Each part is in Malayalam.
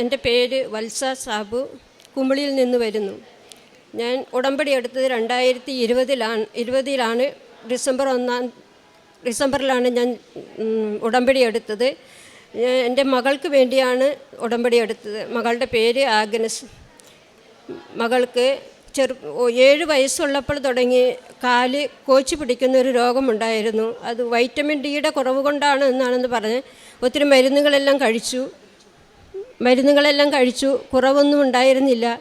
എന്റെ പേര് വത്സ സാബു. കുമിളിയിൽ നിന്ന് വരുന്നു. ഞാൻ ഉടമ്പടി എടുത്തത് രണ്ടായിരത്തി ഇരുപതിലാണ് ഇരുപതിലാണ് ഡിസംബർ ഒന്നാം ഡിസംബറിലാണ് ഞാൻ ഉടമ്പടി എടുത്തത്. എന്റെ മകൾക്ക് വേണ്ടിയാണ് ഉടമ്പടി എടുത്തത്. മകളുടെ പേര് ആഗ്നസ്. മകൾക്ക് ചെറു ഏഴ് വയസ്സുള്ളപ്പോൾ തുടങ്ങി കാൽ കോച്ചു പിടിക്കുന്ന ഒരു രോഗമുണ്ടായിരുന്നു. അത് വൈറ്റമിൻ ഡിയുടെ കുറവ് കൊണ്ടാണ് എന്നാണെന്ന് പറഞ്ഞ് ഒത്തിരി മരുന്നുകളെല്ലാം കഴിച്ചു. മരുന്നുകളെല്ലാം കഴിച്ചു. കുറവൊന്നും ഉണ്ടായിരുന്നില്ല.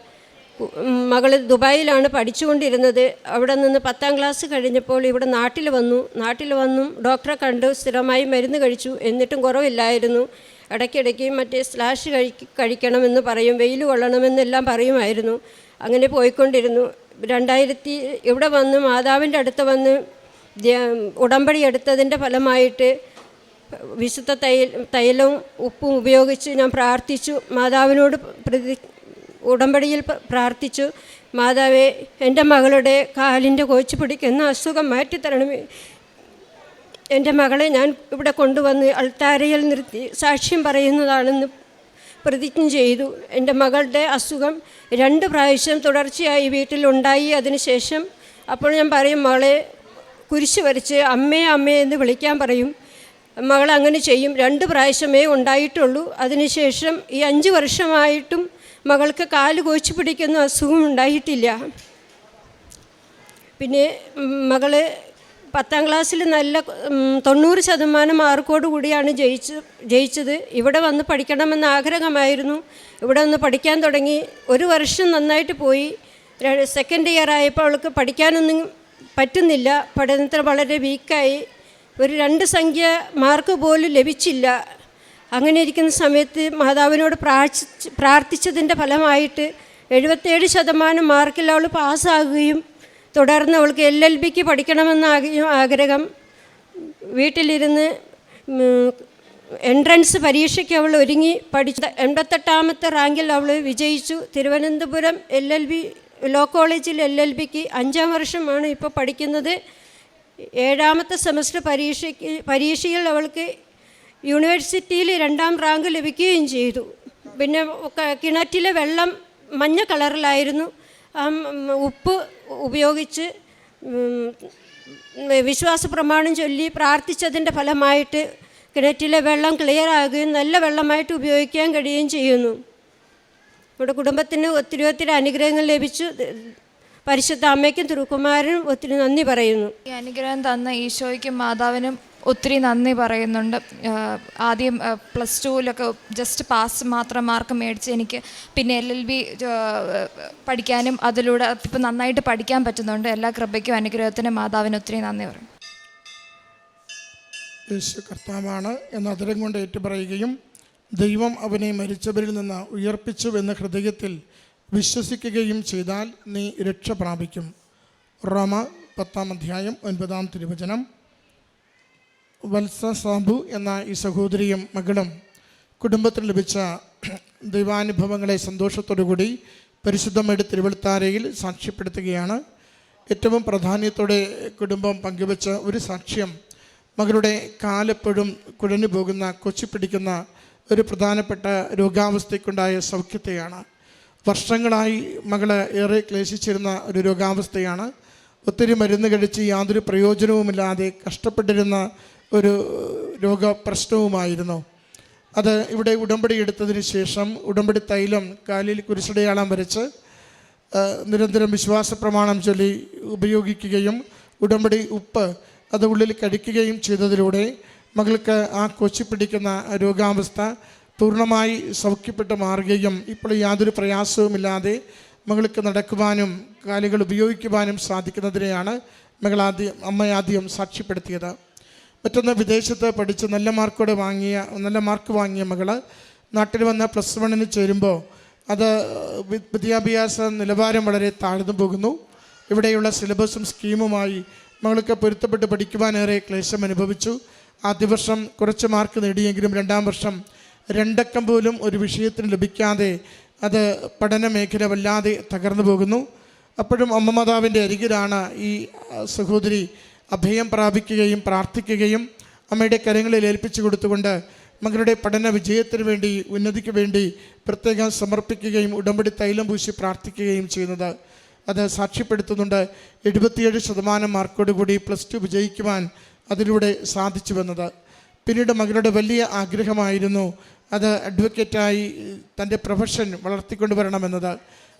മകൾ ദുബായിലാണ് പഠിച്ചുകൊണ്ടിരുന്നത്. അവിടെ നിന്ന് പത്താം ക്ലാസ് കഴിഞ്ഞപ്പോൾ ഇവിടെ നാട്ടിൽ വന്നു. നാട്ടിൽ വന്നും ഡോക്ടറെ കണ്ടു. സ്ഥിരമായി മരുന്ന് കഴിച്ചു. എന്നിട്ടും കുറവില്ലായിരുന്നു. ഇടയ്ക്കിടയ്ക്ക് മറ്റേ സ്ലാഷ് കഴി കഴിക്കണമെന്ന് പറയും. വെയിൽ കൊള്ളണമെന്നെല്ലാം പറയുമായിരുന്നു. അങ്ങനെ പോയിക്കൊണ്ടിരുന്നു. രണ്ടായിരത്തി ഇവിടെ വന്ന് മാതാവിന്റെ അടുത്ത് വന്ന് ഉടമ്പടി എടുത്തതിന്റെ ഫലമായിട്ട് വിശുദ്ധ തൈൽ തൈലവും ഉപ്പും ഉപയോഗിച്ച് ഞാൻ പ്രാർത്ഥിച്ചു. മാതാവിനോട് പ്രതി ഉടമ്പടിയിൽ പ്രാർത്ഥിച്ചു. മാതാവേ എന്റെ മകളുടെ കാലിന്റെ കോച്ചു പിടിക്കുന്ന അസുഖം മാറ്റിത്തരണമേ. എന്റെ മകളെ ഞാൻ ഇവിടെ കൊണ്ടുവന്ന് അൾത്താരയിൽ നിർത്തി സാക്ഷ്യം പറയുന്നതാണെന്ന് പ്രതിജ്ഞ ചെയ്തു. എന്റെ മകളുടെ അസുഖം രണ്ട് പ്രാവശ്യം തുടർച്ചയായി വീട്ടിലുണ്ടായി അതിനുശേഷം അപ്പോൾ ഞാൻ പറയും മകളെ കുരിശ് വരച്ച് അമ്മേ അമ്മേ എന്ന് വിളിക്കാൻ പറയും. മകൾ അങ്ങനെ ചെയ്യും. രണ്ട് പ്രാവശ്യമേ ഉണ്ടായിട്ടുള്ളൂ. അതിനുശേഷം ഈ അഞ്ച് വർഷമായിട്ടും മകൾക്ക് കാൽ കോച്ചു പിടിക്കുന്ന അസുഖം ഉണ്ടായിട്ടില്ല. പിന്നെ മകൾ പത്താം ക്ലാസ്സിൽ നല്ല തൊണ്ണൂറ് ശതമാനം മാർക്കോട് കൂടിയാണ് ജയിച്ച് ജയിച്ചത്. ഇവിടെ വന്ന് പഠിക്കണമെന്ന് ആഗ്രഹമായിരുന്നു. ഇവിടെ വന്ന് പഠിക്കാൻ തുടങ്ങി. ഒരു വർഷം നന്നായിട്ട് പോയി. സെക്കൻഡ് ഇയർ ആയപ്പോൾ അവൾക്ക് പഠിക്കാനൊന്നും പറ്റുന്നില്ല. പഠനത്തിൽ വളരെ വീക്കായി ഒരു രണ്ട് സംഖ്യ മാർക്ക് പോലും ലഭിച്ചില്ല. അങ്ങനെ ഇരിക്കുന്ന സമയത്ത് മാതാവിനോട് പ്രാർത്ഥിച്ച് പ്രാർത്ഥിച്ചതിന്റെ ഫലമായിട്ട് എഴുപത്തേഴ് ശതമാനം മാർക്കിൽ അവൾ പാസ്സാകുകയും തുടർന്ന് അവൾക്ക് എൽ എൽ ബിക്ക് പഠിക്കണമെന്ന ആഗ്രഹം വീട്ടിലിരുന്ന് എൻട്രൻസ് പരീക്ഷയ്ക്ക് അവൾ ഒരുങ്ങി പഠിച്ച. എൺപത്തെട്ടാമത്തെ റാങ്കിൽ അവൾ വിജയിച്ചു. Thiruvananthapuram L L B law കോളേജിൽ എൽ എൽ ബിക്ക് അഞ്ചാം വർഷമാണ് ഇപ്പോൾ പഠിക്കുന്നത്. ഏഴാമത്തെ സെമസ്റ്റർ പരീക്ഷയ്ക്ക് പരീക്ഷയിൽ അവൾക്ക് യൂണിവേഴ്സിറ്റിയിൽ രണ്ടാം റാങ്ക് ലഭിക്കുകയും ചെയ്തു. പിന്നെ കിണറ്റിലെ വെള്ളം മഞ്ഞ കളറിലായിരുന്നു. ഉപ്പ് ഉപയോഗിച്ച് വിശ്വാസ പ്രമാണം ചൊല്ലി പ്രാർത്ഥിച്ചതിന്റെ ഫലമായിട്ട് കിണറ്റിലെ വെള്ളം ക്ലിയർ ആകുകയും നല്ല വെള്ളമായിട്ട് ഉപയോഗിക്കാൻ കഴിയുകയും ചെയ്യുന്നു. നമ്മുടെ കുടുംബത്തിന് ഒത്തിരി ഒത്തിരി അനുഗ്രഹങ്ങൾ ലഭിച്ചു. പരിശുദ്ധ അമ്മയ്ക്കും തിരുക്കുമാരനും ഒത്തിരി നന്ദി പറയുന്നു. ഈ അനുഗ്രഹം തന്ന ഈശോയ്ക്കും മാതാവിനും ഒത്തിരി നന്ദി പറയുന്നുണ്ട്. ആദ്യം പ്ലസ് ടുവിലൊക്കെ ജസ്റ്റ് പാസ് മാത്രം മാർക്ക് മേടിച്ച് എനിക്ക് പിന്നെ എൽ എൽ ബി പഠിക്കാനും അതിലൂടെ ഇപ്പം നന്നായിട്ട് പഠിക്കാൻ പറ്റുന്നുണ്ട്. എല്ലാ കൃപയ്ക്കും അനുഗ്രഹത്തിനും മാതാവിന് ഒത്തിരി നന്ദി പറയും യേശു കർത്താവാണ് എന്ന അതിരം കൊണ്ട് ഏറ്റുപറയുകയും ദൈവം അവനെ മരിച്ചവരിൽ നിന്ന് ഉയർപ്പിച്ചു എന്ന ഹൃദയത്തിൽ വിശ്വസിക്കുകയും ചെയ്താൽ നീ രക്ഷ പ്രാപിക്കും. റോമ പത്താം അധ്യായം ഒൻപതാം തിരുവചനം. വത്സ സാബു എന്ന ഈ സഹോദരിയും മകളും കുടുംബത്തിന് ലഭിച്ച ദൈവാനുഭവങ്ങളെ സന്തോഷത്തോടുകൂടി പരിശുദ്ധമായിട്ട് തിരുവഴുത്താരയിൽ സാക്ഷ്യപ്പെടുത്തുകയാണ്. ഏറ്റവും പ്രാധാന്യത്തോടെ കുടുംബം പങ്കുവെച്ച ഒരു സാക്ഷ്യം മകളുടെ കാലെപ്പോഴും കുഴഞ്ഞു പോകുന്ന കൊച്ചിപ്പിടിക്കുന്ന ഒരു പ്രധാനപ്പെട്ട രോഗാവസ്ഥയ്ക്കുണ്ടായ സൗഖ്യത്തെയാണ്. വർഷങ്ങളായി മകളെ ഏറെ ക്ലേശിച്ചിരുന്ന ഒരു രോഗാവസ്ഥയാണ്. ഒത്തിരി മരുന്ന് കഴിച്ച് യാതൊരു പ്രയോജനവുമില്ലാതെ കഷ്ടപ്പെട്ടിരുന്ന ഒരു രോഗപ്രശ്നവുമായിരുന്നു. അത് ഇവിടെ ഉടമ്പടി എടുത്തതിന് ശേഷം ഉടമ്പടി തൈലം കാലിൽ കുരിശടയാളം വരച്ച് നിരന്തരം വിശ്വാസ പ്രമാണം ചൊല്ലി ഉപയോഗിക്കുകയും ഉടമ്പടി ഉപ്പ് അത് ഉള്ളിൽ കഴിക്കുകയും ചെയ്തതിലൂടെ മകൾക്ക് ആ കൊച്ചി പിടിക്കുന്ന രോഗാവസ്ഥ പൂർണമായി സൗഖ്യപ്പെട്ട് മാറുകയും ഇപ്പോൾ യാതൊരു പ്രയാസവുമില്ലാതെ മകൾക്ക് നടക്കുവാനും കാലുകൾ ഉപയോഗിക്കുവാനും സാധിക്കുന്നതിനെയാണ് മകൾ ആദ്യം അമ്മ ആദ്യം സാക്ഷ്യപ്പെടുത്തിയത്. മറ്റൊന്ന് വിദേശത്ത് പഠിച്ച് നല്ല മാർക്കോടെ വാങ്ങിയ നല്ല മാർക്ക് വാങ്ങിയ മകൾ നാട്ടിൽ വന്ന പ്ലസ് വണ്ണിന് ചേരുമ്പോൾ അത് വിദ്യാഭ്യാസ നിലവാരം വളരെ താഴ്ന്നു പോകുന്നു. ഇവിടെയുള്ള സിലബസും സ്കീമുമായി മകൾക്ക് പൊരുത്തപ്പെട്ട് പഠിക്കുവാനേറെ ക്ലേശം അനുഭവിച്ചു. ആദ്യ വർഷം കുറച്ച് മാർക്ക് നേടിയെങ്കിലും രണ്ടാം വർഷം രണ്ടക്കം പോലും ഒരു വിഷയത്തിന് ലഭിക്കാതെ അത് പഠന മേഖല വല്ലാതെ തകർന്നു പോകുന്നു. അപ്പോഴും അമ്മ മാതാവിന്റെ അരികിലാണ് ഈ സഹോദരി അഭയം പ്രാപിക്കുകയും പ്രാർത്ഥിക്കുകയും അമ്മയുടെ കരങ്ങളിൽ ഏൽപ്പിച്ചു കൊടുത്തുകൊണ്ട് മകളുടെ പഠന വിജയത്തിന് വേണ്ടി ഉന്നതിക്ക് വേണ്ടി പ്രത്യേകം സമർപ്പിക്കുകയും ഉടമ്പടി തൈലം പൂശി പ്രാർത്ഥിക്കുകയും ചെയ്യുന്നത്. അത് സാക്ഷ്യപ്പെടുത്തുന്നുണ്ട്. എഴുപത്തിയേഴ് ശതമാനം മാർക്കോടുകൂടി പ്ലസ് ടു വിജയിക്കുവാൻ അതിലൂടെ സാധിച്ചു വന്നത്. പിന്നീട് മകളുടെ വലിയ ആഗ്രഹമായിരുന്നു അത് അഡ്വക്കേറ്റായി തന്റെ പ്രൊഫഷൻ വളർത്തിക്കൊണ്ടു വരണമെന്നത്.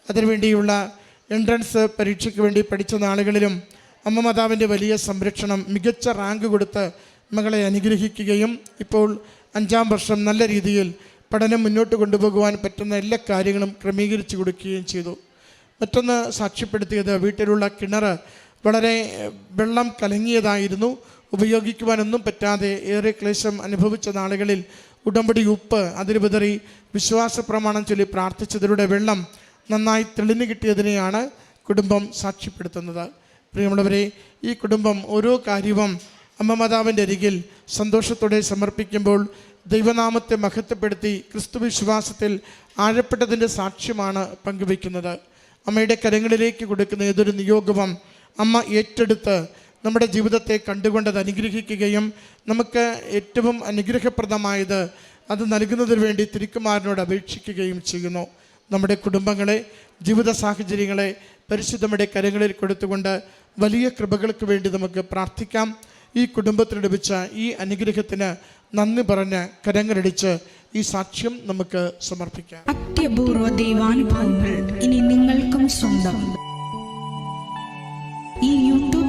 അതിനുവേണ്ടിയുള്ള എൻട്രൻസ് പരീക്ഷയ്ക്ക് വേണ്ടി പഠിച്ച നാളുകളിലും അമ്മ മാതാവിന്റെ വലിയ സംരക്ഷണം മികച്ച റാങ്ക് കൊടുത്ത് മകളെ അനുഗ്രഹിക്കുകയും ഇപ്പോൾ അഞ്ചാം വർഷം നല്ല രീതിയിൽ പഠനം മുന്നോട്ട് കൊണ്ടുപോകുവാൻ പറ്റുന്ന എല്ലാ കാര്യങ്ങളും ക്രമീകരിച്ചു കൊടുക്കുകയും ചെയ്തു. മറ്റൊന്ന് സാക്ഷ്യപ്പെടുത്തിയത് വീട്ടിലുള്ള കിണർ വളരെ വെള്ളം കലങ്ങിയതായിരുന്നു. ഉപയോഗിക്കുവാനൊന്നും പറ്റാതെ ഏറെ ക്ലേശം അനുഭവിച്ച നാളുകളിൽ ഉടമ്പടി ഉപ്പ് അതിന് വിതറി വിശ്വാസ പ്രമാണം ചൊല്ലി പ്രാർത്ഥിച്ചതിലൂടെ വെള്ളം നന്നായി തെളിഞ്ഞു കിട്ടിയതിനെയാണ് കുടുംബം സാക്ഷ്യപ്പെടുത്തുന്നത്. പ്രിയമുള്ളവരെ ഈ കുടുംബം ഓരോ കാര്യവും അമ്മ മാതാവിന്റെ അരികിൽ സന്തോഷത്തോടെ സമർപ്പിക്കുമ്പോൾ ദൈവനാമത്തെ മഹത്വപ്പെടുത്തി ക്രിസ്തു വിശ്വാസത്തിൽ ആഴപ്പെട്ടതിന്റെ സാക്ഷ്യമാണ് പങ്കുവയ്ക്കുന്നത്. അമ്മയുടെ കരങ്ങളിലേക്ക് കൊടുക്കുന്ന ഏതൊരു നിയോഗവും അമ്മ ഏറ്റെടുത്ത് നമ്മുടെ ജീവിതത്തെ കണ്ടുകൊണ്ടത് അനുഗ്രഹിക്കുകയും നമുക്ക് ഏറ്റവും അനുഗ്രഹപ്രദമായത് അത് നൽകുന്നതിന് വേണ്ടി തിരുക്കുമാരനോട് അപേക്ഷിക്കുകയും ചെയ്യുന്നു. നമ്മുടെ കുടുംബങ്ങളെ ജീവിത സാഹചര്യങ്ങളെ പരിശുദ്ധമുടെ കരങ്ങളിൽ കൊടുത്തുകൊണ്ട് വലിയ കൃപകൾക്ക് വേണ്ടി നമുക്ക് പ്രാർത്ഥിക്കാം. ഈ കുടുംബത്തിന് ലഭിച്ച ഈ അനുഗ്രഹത്തിന് നന്ദി പറഞ്ഞ് കരങ്ങളടിച്ച് ഈ സാക്ഷ്യം നമുക്ക് സമർപ്പിക്കാം. അത്യപൂർവ ദൈവാനുഭവങ്ങൾ ഇനി നിങ്ങൾക്കും സ്വന്തം. ഈ യൂട്യൂബ്